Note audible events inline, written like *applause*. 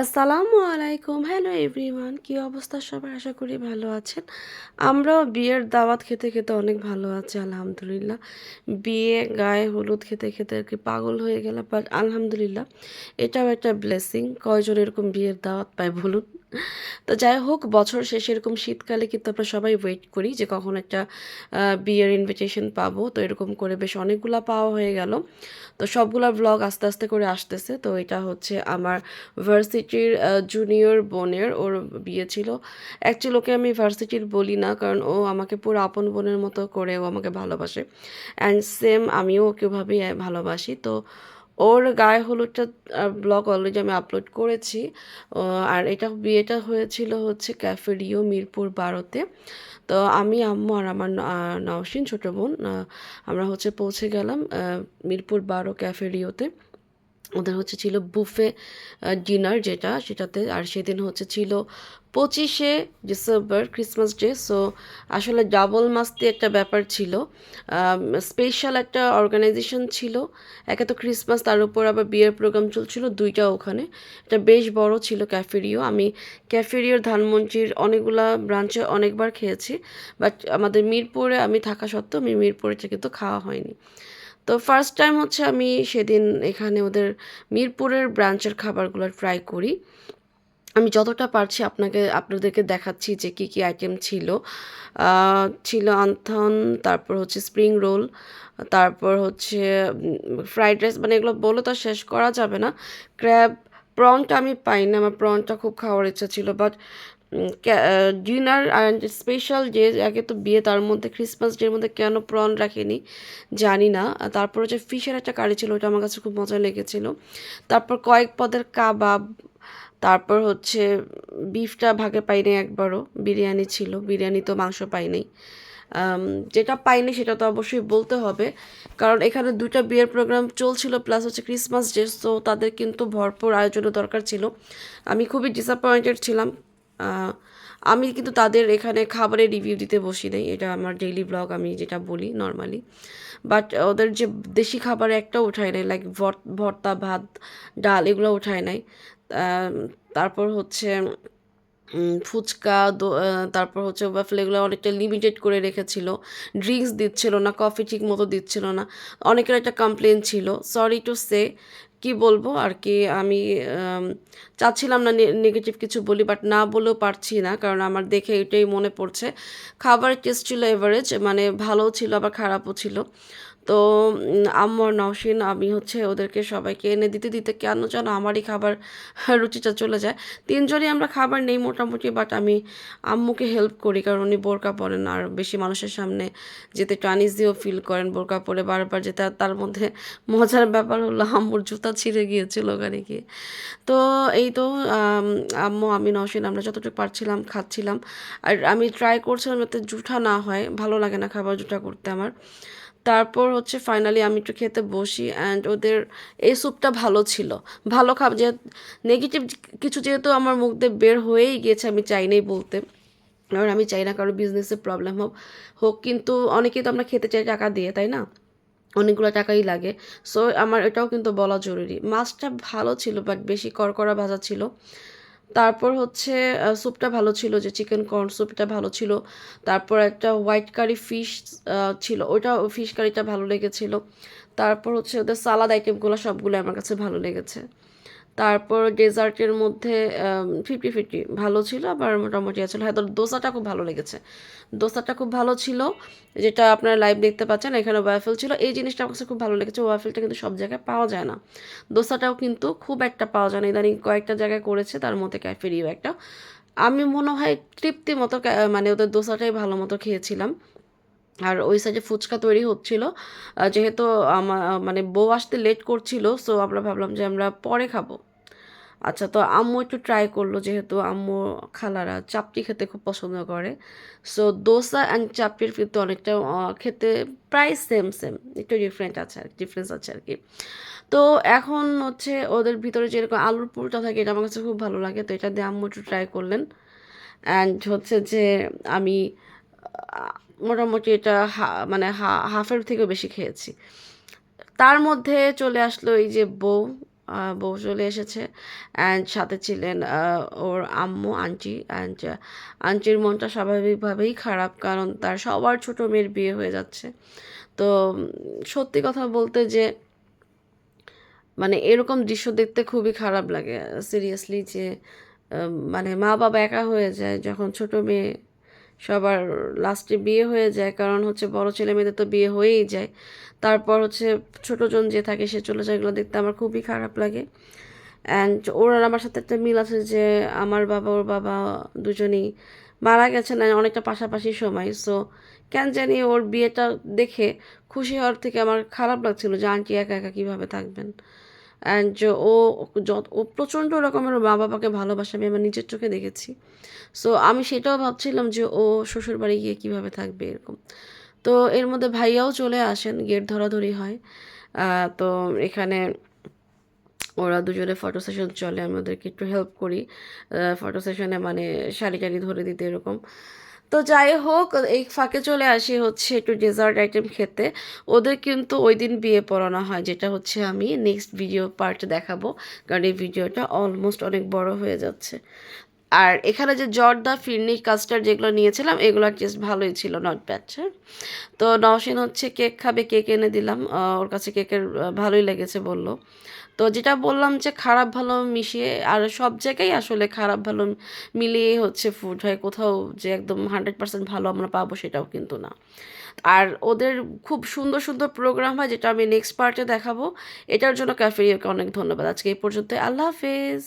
আসসালামু আলাইকুম। Hello everyone কী অবস্থা? সবাই আশা করি ভালো আছেন। আমরাও বিয়ের দাওয়াত খেতে খেতে অনেক ভালো আছি, আলহামদুলিল্লাহ। বিয়ে গায়ে হলুদ খেতে খেতে আর কি পাগল হয়ে গেলাম বাট আলহামদুলিল্লাহ, এটাও একটা ব্লেসিং কয়জন এরকম বিয়ের দাওয়াত পায় বলুন? *laughs* তো যাই হোক, বছর শেষে এরকম শীতকালে কিন্তু আমরা সবাই ওয়েট করি যে কখন একটা বিয়ের ইনভিটেশন পাবো। তো এরকম করে বেশ অনেকগুলা পাওয়া হয়ে গেল। তো সবগুলা ব্লগ আস্তে আস্তে করে আসতেছে। তো এটা হচ্ছে আমার ভার্সিটির জুনিয়র বোনের ওর বিয়ে ছিল। অ্যাকচুয়ালি ওকে আমি ভার্সিটির বলি না, কারণ ও আমাকে পুরো আপন বোনের মতো করে ও আমাকে ভালোবাসে। অ্যান্ড সেম আমিও ওকে ওভাবেই ভালোবাসি। তো ওর গায়ে হলুদটা ব্লগ অলরেডি আমি আপলোড করেছি। আর এটা বিয়েটা হয়েছিল হচ্ছে ক্যাফেরিও মিরপুর বারোতে। তো আমি, আম্মু আর আমার নওসিন ছোটো বোন আমরা হচ্ছে পৌঁছে গেলাম মিরপুর বারো ক্যাফেরিওতে ওদের হচ্ছে ছিল বুফে ডিনার যেটা, সেটাতে, আর সেদিন হচ্ছে ছিল পঁচিশে ডিসেম্বর ক্রিসমাস ডে সো আসলে ডাবল মাস্তি একটা ব্যাপার ছিল। স্পেশাল একটা অর্গানাইজেশন ছিল। একে তো ক্রিসমাস তার উপর আবার বিয়ের প্রোগ্রাম চলছিল দুইটা ওখানে। এটা বেশ বড় ছিল ক্যাফেরিও আমি ক্যাফেরিওর ধানমন্ডির অনেকগুলা ব্রাঞ্চে অনেকবার খেয়েছি বাট আমাদের মিরপুরে আমি থাকা সত্ত্বেও আমি মিরপুরেটা কিন্তু খাওয়া হয়নি। তো ফার্স্ট টাইম হচ্ছে আমি সেদিন এখানে ওদের মিরপুরের ব্রাঞ্চের খাবারগুলো ট্রাই করি। আমি যতটা পারছি আপনাকে, আপনাদেরকে দেখাচ্ছি যে কী কী আইটেম ছিল। ছিল আন্থন, তারপর হচ্ছে স্প্রিং রোল তারপর হচ্ছে ফ্রাইড রাইস মানে এগুলো বলে তো শেষ করা যাবে না। ক্র্যাব প্রনটা আমি পাই না আমার প্রনটা খুব খাওয়ার ইচ্ছা ছিল বাট ডিনার অ্যান্ড স্পেশাল যে আগে তো বিয়ে তার মধ্যে ক্রিসমাস ডের মধ্যে কেন প্রন রাখেনি, জানি না। তারপর হচ্ছে ফিশের একটা কারি ছিল ওটা আমার কাছে খুব মজা লেগেছিল। তারপর কয়েক পদের কাবাব, তারপর হচ্ছে বিফটা ভাগে পাইনি একবারও, বিরিয়ানি ছিল, বিরিয়ানি তো মাংস পাইনি। যেটা পাইনি সেটা তো অবশ্যই বলতে হবে, কারণ এখানে দুইটা বিয়ের প্রোগ্রাম চলছিল প্লাস হচ্ছে ক্রিসমাস ডে তো তাদের কিন্তু ভরপুর আয়োজনের দরকার ছিল। আমি খুবই ডিসঅ্যাপয়েন্টেড ছিলাম আমি কিন্তু তাদের এখানে খাবারের রিভিউ দিতে বসি নাই। এটা আমার ডেইলি ব্লগ আমি যেটা বলি নর্মালি বাট ওদের যে দেশি খাবার একটা উঠায় নাই লাইক ভর্তা, ভাত, ডাল এগুলো উঠায় নাই। তারপর হচ্ছে ফুচকা তারপর হচ্ছে ওয়াফেল এগুলো অনেকটা লিমিটেড করে রেখেছিল। ড্রিঙ্কস দিচ্ছিল না কফি ঠিক মতো দিচ্ছিল না। অনেকের একটা কমপ্লেন ছিল। সরি টু সে কি বলব? আর কি আমি চাচ্ছিলাম না নেগেটিভ কিছু বলি বাট না বলেও পারছি না, কারণ আমার দেখে এটাই মনে পড়ছে। খাবার টেস্ট ছিল এভারেজ মানে ভালোও ছিল, আবার খারাপও ছিল। তো উম, আম্মু আর নওশিন আমি হচ্ছে ওদেরকে সবাইকে এনে দিতে দিতে কেন যেন আমারই খাবার রুচিটা চলে যায়। তিনজনই আমরা খাবার নেই মোটামুটি বাট আমি আম্মুকে হেল্প করি কারণ উনি বোরকা পরেন আর বেশি মানুষের সামনে যেতে একটু আনইজিও ফিল করেন বোরকা পরে বারবার যেতে তার মধ্যে মজার ব্যাপার হলো আম্মুর জুতা ছিঁড়ে গিয়েছিল ওখানে গিয়ে। তো এই তো আম্মু আমি নওশিন আমরা যতটুকু পারছিলাম খাচ্ছিলাম। আর আমি ট্রাই করছিলাম যাতে জুঠা না হয় ভালো লাগে না খাবার জুঠা করতে আমার। তারপর হচ্ছে ফাইনালি আমি একটু খেতে বসি অ্যান্ড ওদের এই স্যুপটা ভালো ছিল। ভালো খাব যে নেগেটিভ কিছু যেহেতু আমার মুখ দিয়ে বের হয়েই গিয়েছে, আমি চাই নাই বলতে। কারণ আমি চাই না কারও বিজনেসে প্রবলেম হোক। হোক কিন্তু অনেকেই তো আমরা খেতে চাই টাকা দিয়ে, তাই না? অনেকগুলো টাকাই লাগে। সো আমার এটাও কিন্তু বলা জরুরি। মাছটা ভালো ছিল বাট বেশি করকরা ভাজা ছিল। তারপর হচ্ছে স্যুপটা ভালো ছিল যে চিকেন কর্ন স্যুপটা ভালো ছিল। তারপর একটা হোয়াইট কারি ফিশ ছিল। ওটা ফিশ কারিটা ভালো লেগেছিল। তারপর হচ্ছে ওদের সালাদ আইটেমগুলো সবগুলো আমার কাছে ভালো লেগেছে। তারপর ডেজার্টের মধ্যে ফিফটি ফিফটি ভালো ছিল, আবার মোটামুটি আছে। হ্যাঁ দোসাটা খুব ভালো লেগেছে। দোসাটা খুব ভালো ছিল, যেটা আপনারা লাইভ দেখতে পাচ্ছেন, এখানে ওয়াফেল ছিল। এই জিনিসটা আমার কাছে খুব ভালো লেগেছে ওয়াফেলটা কিন্তু সব জায়গায় পাওয়া যায় না। দোসাটাও কিন্তু খুব একটা পাওয়া যায় না। ইদানিং কয়েকটা জায়গায় করেছে, তার মধ্যে ক্যাফেরিও একটা। আমি মনে হয় তৃপ্তি মতো মানে ওদের দোসাটাই ভালো মতো খেয়েছিলাম। আর ওই সাইডে ফুচকা তৈরি হচ্ছিল। যেহেতু আমার মানে বউ আসতে লেট করছিল সো আমরা ভাবলাম যে আমরা পরে খাব। আচ্ছা তো আম্মু একটু ট্রাই করল, যেহেতু আম্মু খালারা চাপটি খেতে খুব পছন্দ করে। সো দোসা অ্যান্ড চাপটির কিন্তু অনেকটা খেতে প্রায় সেম সেম একটু ডিফারেন্ট আছে আর ডিফারেন্স আছে আর কি। তো এখন হচ্ছে ওদের ভিতরে যেরকম আলুর পুরটা থাকে, এটা আমার কাছে খুব ভালো লাগে। তো এটা দিয়ে আম্মু একটু ট্রাই করলেন। অ্যান্ড হচ্ছে যে আমি মোটামুটি এটা মানে হাফের থেকেও বেশি খেয়েছি। তার মধ্যে চলে আসলো এই যে বউ বউ চলে এসেছে। অ্যান্ড সাথে ছিলেন ওর আম্মু, আন্টি। অ্যান্ড আন্টির মনটা স্বাভাবিকভাবেই খারাপ কারণ তার সবার ছোট মেয়ের বিয়ে হয়ে যাচ্ছে। তো সত্যি কথা বলতে যে মানে এরকম দৃশ্য দেখতে খুবই খারাপ লাগে। সিরিয়াসলি যে মানে মা বাবা একা হয়ে যায় যখন ছোট মেয়ে সবার লাস্টে বিয়ে হয়ে যায়, কারণ হচ্ছে বড় ছেলে মেয়েদের তো বিয়ে হয়েই যায়। তারপর হচ্ছে ছোটজন যে থাকে সে চলে যায়, এগুলো দেখতে আমার খুবই খারাপ লাগে। অ্যান্ড ওর আর আমার সাথে একটা মিল আছে যে আমার বাবা, ওর বাবা দুজনেই মারা গেছেন অনেকটা পাশাপাশি সময়। সো কেন জানি ওর বিয়েটা দেখে খুশি হওয়ার থেকে আমার খারাপ লাগছিল যে আন্টি একা একা কীভাবে থাকবেন? অ্যান্ড ও, যত, ও প্রচণ্ড রকমের মা বাবাকে ভালোবাসে, আমি আমার নিজের চোখে দেখেছি। সো আমি সেটাও ভাবছিলাম যে ও শ্বশুর বাড়ি গিয়ে কীভাবে থাকবে এরকম। তো এর মধ্যে ভাইয়াও চলে আসেন গেট ধরাধরি হয়। তো এখানে ওরা দুজনে ফটো সেশন চলে, আমি ওদেরকে একটু হেল্প করি। ফটো সেশনে মানে শাড়ি টাড়ি ধরে দিতে এরকম। তো যাই হোক, এই ফাঁকে চলে আসি হচ্ছে একটু ডেজার্ট আইটেম খেতে। ওদের কিন্তু ওই দিন বিয়ে পড়ানো হয়, যেটা হচ্ছে আমি নেক্সট ভিডিও পার্ট দেখাবো। কারণ এই ভিডিওটা অলমোস্ট অনেক বড় হয়ে যাচ্ছে। আর এখানে যে জর্দা, ফিরনি, কাস্টার্ড যেগুলো নিয়েছিলাম এগুলোর টেস্ট ভালোই ছিল নট ব্যাড তো নওশিন হচ্ছে কেক খাবে, কেক এনে দিলাম। ওর কাছে কেকের ভালোই লেগেছে বলল। তো যেটা বললাম যে খারাপ ভালো মিশিয়ে, আর সব জায়গায় আসলে খারাপ ভালো মিলিয়ে হচ্ছে ফুড হয়। কোথাও যে একদম হান্ড্রেড পার্সেন্ট ভালো আমরা পাবো সেটাও কিন্তু না। আর ওদের খুব সুন্দর সুন্দর প্রোগ্রাম হয় যেটা আমি নেক্সট পার্টে দেখাবো। এটার জন্য ক্যাফেরিয়াকে অনেক ধন্যবাদ। আজকে এই পর্যন্ত আল্লাহ হাফেজ।